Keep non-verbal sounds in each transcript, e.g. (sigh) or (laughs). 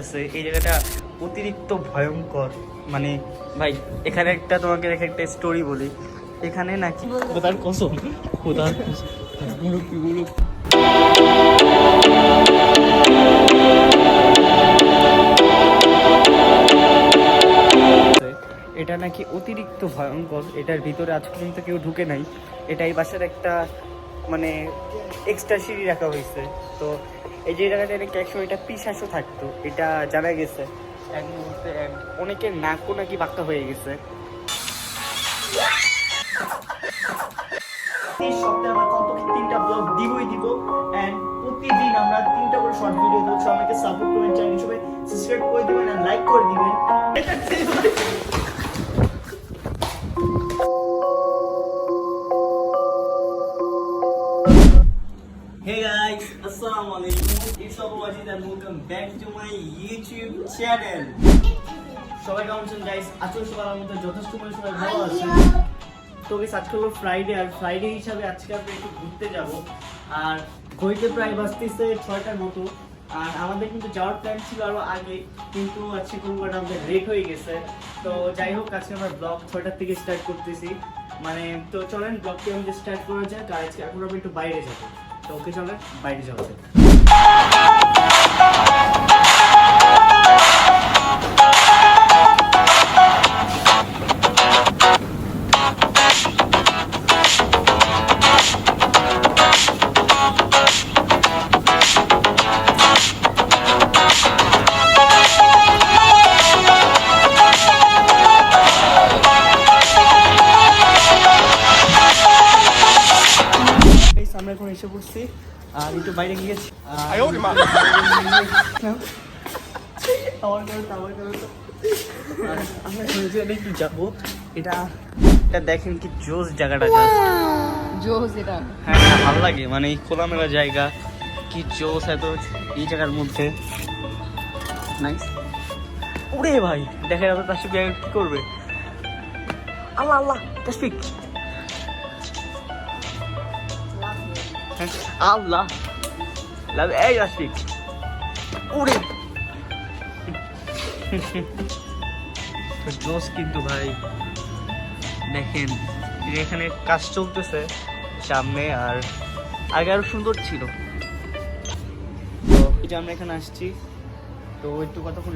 আছে এই জায়গাটা অতিরিক্ত ভয়ঙ্কর। মানে ভাই এখানে একটা তোমাকে রেখে একটা স্টোরি বলি। এখানে নাকি খোদার কসম খোদার কসম। গুলো কি গুলো এটা নাকি অতিরিক্ত ভয়ঙ্কর এটার ভিতরে আজ পর্যন্ত কেউ ঢুকে নাই। এটা এই বাসার একটা মানে এক্সট্রা সিঁড়ি রাখা হয়েছে। তো এই যে জায়গাটা নাকি একসময় এটা পিসাসও থাকতো? এটা জানা গেছে। এক মুহূর্তে অনেকের নাকও নাকি বাঁকা হয়ে গেছে। প্রতিদিন আমরা শর্ট সাপোর্ট করবেন চ্যানেল সবাই সাবস্ক্রাইব করে দিবেন লাইক করে দিবেন। Wajid and welcome back to my YouTube channel. সবাই কেমন আছেন গাইস আজকে সবার মধ্যে যথেষ্ট পরিমাণে সবাই ভালো আছেন তো গাইস আজকে হলো ফ্রাইডে আর ফ্রাইডে হিসাবে আজকে আমরা একটু ঘুরতে যাব। আর ঘড়িতে প্রায় বাজতেছে ছয়টার মতো। আর আমাদের কিন্তু যাওয়ার প্ল্যান ছিল আরও আগে কিন্তু আজকে কোনো আমাদের লেট হয়ে গেছে। তো যাই হোক আজকে আমরা ব্লগ ছয়টার থেকে স্টার্ট করতেছি। মানে তো চলেন ব্লগটি আমাদের স্টার্ট করা যাক আর আজকে এখন আমরা একটু বাইরে যাব। তো ওকে চলেন বাইরে যাওয়া যাক। Oh, oh. আমরা এখন এসে পড়ছি। আর একটু বাইরে গিয়েছি আর- আমার একটু যাব। এটা এটা দেখেন কি জোস জায়গাটা। জোস এটা। হ্যাঁ হ্যাঁ, ভালো লাগে। মানে এই খোলামেলা জায়গা কি জোস এত এই জায়গার মধ্যে। নাইস ওরে ভাই দেখে এত তাসফিক কি করবে। আল্লাহ আল্লাহ তাসফিক। আল্লাহ। লাভ, এই তাসফিক ওরে জোস কিন্তু ভাই। দেখেন এখানে কাজ চলতেছে, সামনে আর আগে আরও সুন্দর ছিল। তো এই আমরা এখানে আসছি, তো একটু কতক্ষণ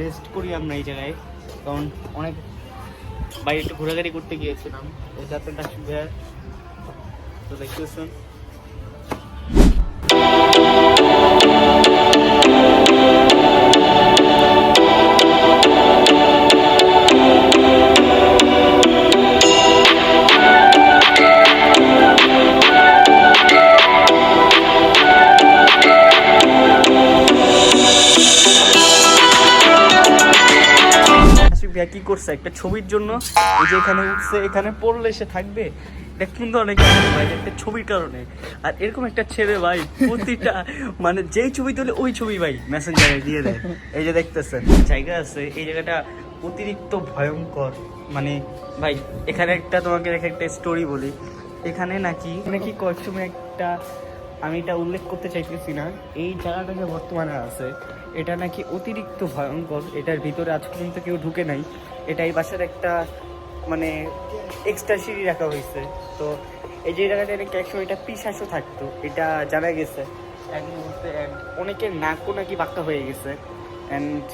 রেস্ট করি আমরা এই জায়গায়। কারণ অনেক বাইরে একটু ঘোরাঘুরি করতে গিয়েছিলাম। এই যাত্রাটা শুভে তো দেখতেছেন। করছে একটা ছবির জন্য। এই যে এখানে উঠছে, এখানে পড়লে সে থাকবে। এটা কোন ধরনের কারণে ভাই, একটা ছবির কারণে। আর এরকম একটা ছেলে ভাই, প্রতিটা মানে যেই ছবি তোলে, ওই ছবি ভাই মেসেঞ্জারে দিয়ে দেয়। এই যে দেখতেছেন, জায়গা আছে। এই জায়গাটা অতিরিক্ত ভয়ঙ্কর। মানে ভাই, এখানে একটা তোমাকে রেখে একটা স্টোরি বলি। এখানে নাকি নাকি কয়েক সময় একটা আমি এটা উল্লেখ করতে চাইতেছি না। এই জায়গাটা যে বর্তমানে আছে এটা নাকি অতিরিক্ত ভয়ঙ্কর, এটার ভিতরে আজ পর্যন্ত কেউ ঢুকে নাই। এটা এই বাসার একটা মানে এক্সট্রা সিঁড়ি রাখা হয়েছে। তো এই যে জায়গাটা নাকি একসময় এটা পিসাসও থাকতো, এটা জানা গেছে। এক মুহূর্তে অনেকের নাকও নাকি বাঁকা হয়ে গেছে। অ্যান্ড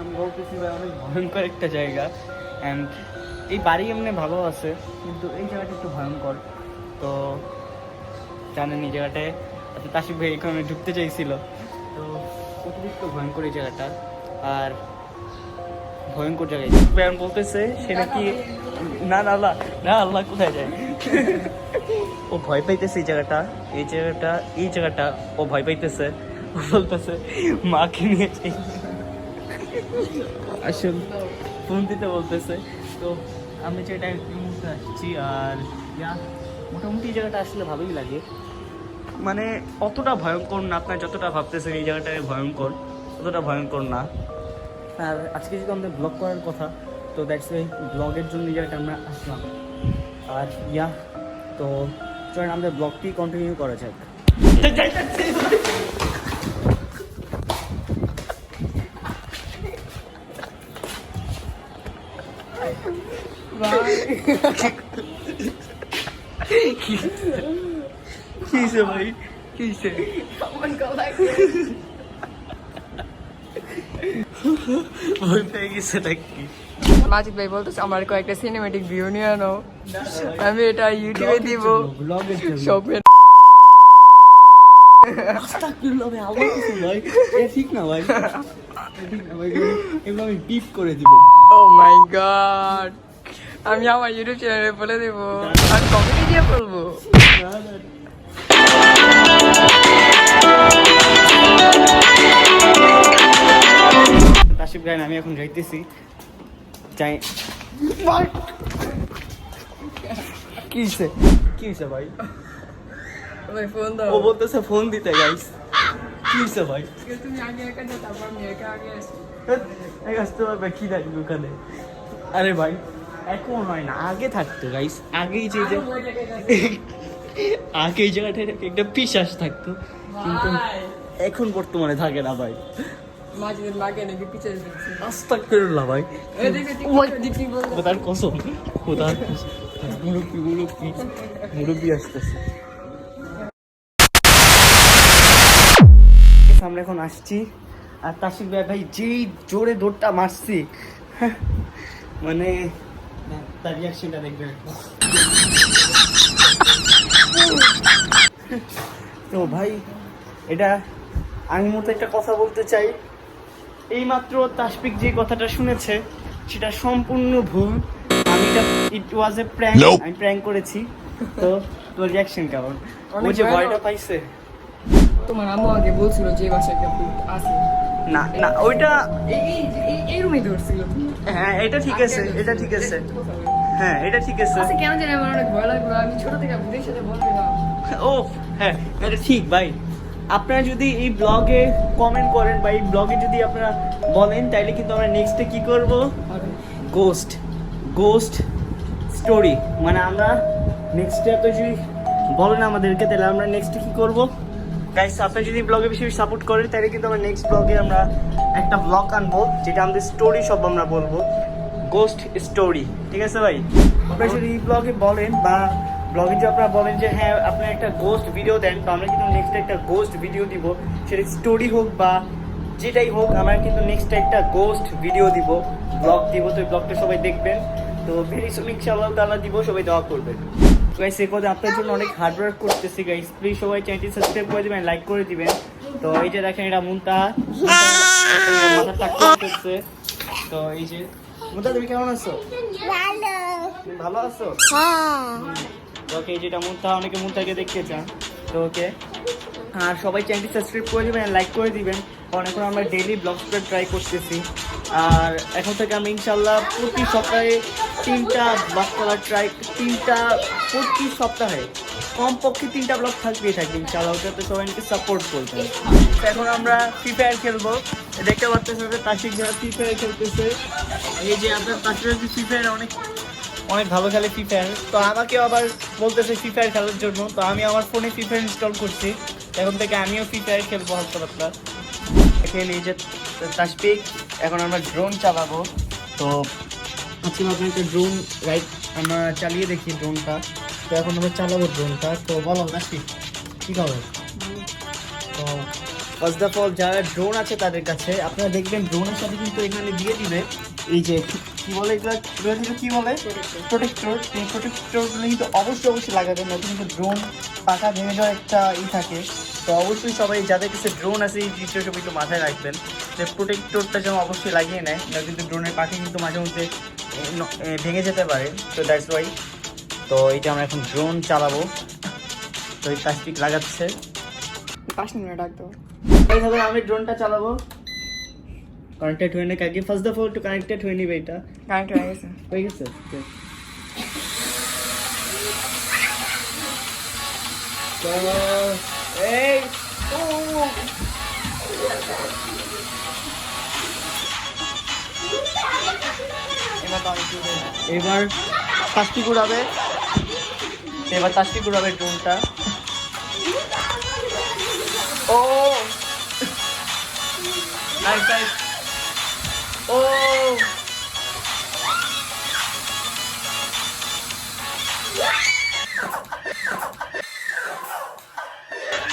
আমি বলতেছি ভাই, অনেক ভয়ঙ্কর একটা জায়গা। অ্যান্ড এই বাড়ি এমনি ভালো আছে, কিন্তু এই জায়গাটা একটু ভয়ঙ্কর। তো জানেন এই জায়গাটায় আচ্ছা তাসিফ ভাই এখানে ঢুকতে চাইছিল। তো অতিরিক্ত ভয়ঙ্কর এই জায়গাটা, আর ভয়ঙ্কর জায়গায় ব্যায়াম বলতেছে, সে নাকি না না, আল্লাহ না, আল্লাহ কোথায় যায়? ও ভয় পাইতেছে এই জায়গাটা এই জায়গাটা এই জায়গাটা, ও ভয় পাইতেছে। বলতেছে, মাকে নিয়ে যাই। আসল ফোন দিতে বলতেছে, তো আমি যেটা মুহূর্তে আসছি, আর মোটামুটি এই জায়গাটা আসলে ভালোই লাগে। মানে অতটা ভয়ঙ্কর না আপনার যতটা ভাবতেছেন এই জায়গাটা ভয়ঙ্কর অতটা ভয়ঙ্কর না। আর আজকে যেহেতু আমাদের ব্লগ করার কথা তো দ্যাটস ওই ব্লগের জন্য এই জায়গাটা আমরা আসলাম। আর ইয়া তো চলেন আমাদের ব্লগটি কন্টিনিউ করা যাক। Bye. (laughs) (laughs) হয়েছে ভাই। কি হয়েছে ভয় পেয়ে গেছে নাকি মাজিদ ভাই বলতেছে আমার কয়েকটা সিনেমেটিক ভিউ নিয়ে আনো। আমি এটা ইউটিউবে দিব। কিছু ঠিক না ভাই। এগুলো- আমি বিপ করে দিব। ও মাই গড আমি আমার ইউটিউব চ্যানেলে বলে দেব। আর কমেডি দিয়ে বলব। তাসিফ গাইন আমি এখন যাইতেছি। যাই কি হইছে? কি হইছে ভাই? ভাই ফোন দাও। ও বলতেছে ফোন দিতে গাইস কি হইছে ভাই? তুমি আগে একা যাও তারপর আমি একা আগে আসি এই আসতে পারবে কি থাকবে ওখানে? আরে ভাই এখন হয় না আগে থাকতো গাইস আগেই যে আগে এই জায়গাটায় একটা পিসাস থাকতো। কিন্তু এখন বর্তমানে থাকে না ভাই। কসম খোদার মুরব্বি মুরব্বি মুরব্বি আসতেছে। আমরা এখন আসছি। আর তাসিক ভাই ভাই যেই জোরে দৌড়টা মারছি হ্যাঁ, মানে তার রিয়াকশনটা দেখবেন তো ভাই এটা আমি মতো একটা কথা বলতে চাই। এইমাত্র তাসপিক যে কথাটা শুনেছে সেটা সম্পূর্ণ ভুল। আমি এটা ইট ওয়াজ এ প্র্যাঙ্ক আমি প্র্যাঙ্ক করেছি। তো তোর রিয়াকশন কেমন? ও যে ভয়টা পাইছে। তোমার আম্মু আগে বলছিল যে বাসায় একটা ভূত আছে। না না ওইটা এই এই এই- এই রুমে ধরছিল। হ্যাঁ এটা ঠিক আছে এটা ঠিক আছে। হ্যাঁ এটা ঠিক আছে। আচ্ছা কেন জানি আমার অনেক ভয় লাগল। আমি ছোট থেকে ভূতের সাথে বলবি না ও হ্যাঁ এটা ঠিক ভাই। আপনারা যদি এই ব্লগে কমেন্ট করেন বা এই ব্লগে যদি আপনারা বলেন তাইলে কিন্তু আমরা নেক্সটে কি করব? গোস্ট গোস্ট স্টোরি মানে আমরা নেক্সট আপনি যদি বলেন আমাদেরকে তাহলে আমরা নেক্সটে কি করব? গাইস আপনি যদি ব্লগে বেশি বেশি সাপোর্ট করেন তাহলে কিন্তু আমরা নেক্সট ব্লগে আমরা একটা ব্লগ আনব যেটা আমাদের স্টোরি সব আমরা বলব। গোস্ট স্টোরি ঠিক আছে ভাই? আপনারা যদি এই ব্লগে বলেন বা ব্লগে যদি আপনারা বলেন যে হ্যাঁ আপনি একটা গোস্ট ভিডিও দেন তো আমরা কিন্তু নেক্সট একটা গোস্ট ভিডিও দিব। সেটা স্টোরি হোক বা যেটাই হোক আমরা কিন্তু নেক্সট একটা গোস্ট ভিডিও দিব ব্লগ দিব। তো ব্লগটা সবাই দেখবেন। তো ভেরি সুন ইনশাআল্লাহ তাআলা দিব সবাই দোয়া করবেন। গাইস এই কথা আপনার জন্য অনেক হার্ড ওয়ার্ক করতেছি গাইস প্লিজ সবাই চ্যানেলটি সাবস্ক্রাইব করে দিবেন লাইক করে দিবেন। তো এই যে দেখেন এটা মুনতাহা। মাথা টাক করতেছে তো এই যে মুনতাহা তুমি কেমন আছো? ভালো। ভালো আছো? হ্যাঁ। ওকে যেটা মুনতাহা অনেকে মুনতাহাকে দেখতে চান। তো ওকে। আর সবাই চ্যানেলটি সাবস্ক্রাইব করে দিবেন লাইক করে দিবেন। কারণ এখন আমরা ডেইলি ব্লগ স্প্রেড ট্রাই করতেছি। আর এখন থেকে আমি ইনশাল্লাহ প্রতি সপ্তাহে তিনটা ব্লগ করার ট্রাই তিনটা প্রতি সপ্তাহে কমপক্ষে তিনটা ব্লগ থাকবেই থাকবে ইনশাল্লাহ। ওটা তো সবাই আমাকে সাপোর্ট করবে। এখন আমরা ফ্রি ফায়ার খেলব। দেখতে পাচ্ছেন তাসিক যারা ফ্রি ফায়ার খেলতেছে। এই যে আপনার তাসিক ফ্রি ফায়ার অনেক অনেক ভালো খেলে ফ্রি ফায়ার তো আমাকেও আবার বলতেছে ফ্রি ফায়ার খেলার জন্য। তো আমি আমার ফোনে ফ্রি ফায়ার ইনস্টল করছি। এখন থেকে আমিও ফ্রি ফায়ার খেলব এখানে এই যে তাসপিক এখন আমরা ড্রোন চালাবো। তো আজকে আপনার একটা ড্রোন রাইড আমরা চালিয়ে দেখি ড্রোনটা তো এখন আমরা চালাবো ড্রোনটা তো বলো তাসপিক কী খবর? তো ফার্স্ট অফ অল যারা ড্রোন আছে তাদের কাছে, আপনারা দেখবেন ড্রোনের সাথে কিন্তু এখানে দিয়ে দিবে। এই যে কি বলে এগুলো? এগুলো কিন্তু কি বলে? প্রোটেক্টর এই প্রোটেক্টরগুলো কিন্তু অবশ্যই অবশ্যই লাগাবেন নতুন কিন্তু ড্রোন পাকা ভেঙে যাওয়ার একটা ই থাকে। তো অবশ্যই সবাই যাদের কাছে ড্রোন আছে এই জিনিসটা সব একটু মাথায় রাখবেন যে প্রোটেক্টরটা যেন অবশ্যই লাগিয়ে নেয়। না কিন্তু ড্রোনের পাখি কিন্তু মাঝে মধ্যে ভেঙে যেতে পারে। তো দ্যাটস ওয়াই তো এইটা আমরা এখন ড্রোন চালাবো। তো এই প্লাস্টিক লাগাচ্ছে। পাঁচ মিনিট দাও এইভাবে আমি ড্রোনটা চালাবো। কানেক্টেড হয়ে নাকি আগে ফার্স্ট অফ অল একটু কানেক্টেড হয়ে নিবে এটা কারেন্ট হয়ে গেছে। হয়ে গেছে? এই এবার তো আমি তুলে এবার তাস্তি ঘুরাবে। এবার তাস্তি ঘুরাবে ড্রোনটা ও। নাইস নাইস ও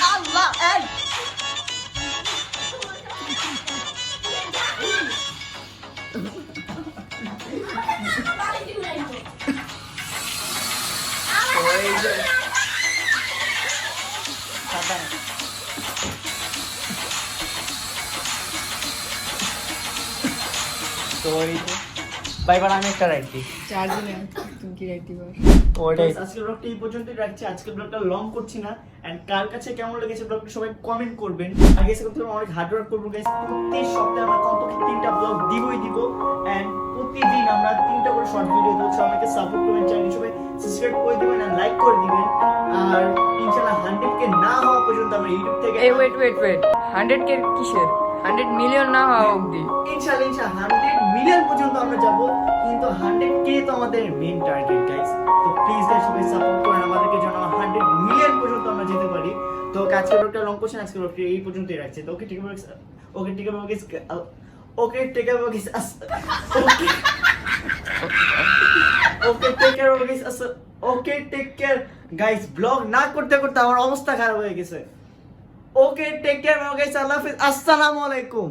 আল্লাহ এই ওই যে ভাই এবার আমি একটা রাইট দিই। চার দিনে তুমি কি রাখতে পারো ওটাই আজকের ব্লগটা এই পর্যন্তই রাখছি। আজকের ব্লগটা লং করছি না। এন্ড কার কাছে কেমন লেগেছে ব্লগটা সবাই কমেন্ট করবেন। আগে অনেক হার্ড ওয়ার্ক করব গাইস প্রতি সপ্তাহে আমরা কমপক্ষে তিনটা ব্লগ দিবই দিব। এন্ড প্রতিদিন আমরা তিনটা করে শর্ট ভিডিও দেবো। সো আমাকে সাপোর্ট করবেন চ্যানেল সবাই। সাবস্ক্রাইব করে দিবেন আর লাইক করে দিবেন। আর ইনশাআল্লাহ হান্ড্রেড কে না হওয়া পর্যন্ত আমরা ইউটিউব থেকে এই wait wait wait hundred K কিসের? হান্ড্রেড মিলিয়ন না হওয়া অবধি। ইনশাআল্লাহ ইনশাআল্লাহ হান্ড্রেড মিলিয়ন পর্যন্ত আমরা যাব, কিন্তু হান্ড্রেড কে তো আমাদের মেন টার্গেট গাইস তো প্লিজ গাইস সবাই সাপোর্ট করেন আমাদেরকে যেন হান্ড্রেড মিলিয়ন পর্যন্ত আমরা যেতে পারি। তো আজকে ব্লগটা লং করছেন আজকে ব্লগটা এই পর্যন্তই রাখছি। তো ওকে ঠিক আছে ওকে ঠিক আছে okay take care okay okay take care okay okay take care guys vlog না করতে করতে আমার অবস্থা খারাপ হয়ে গেছে। ওকে টেক কেয়ার গাইস আল্লাহ আসসালামু আলাইকুম।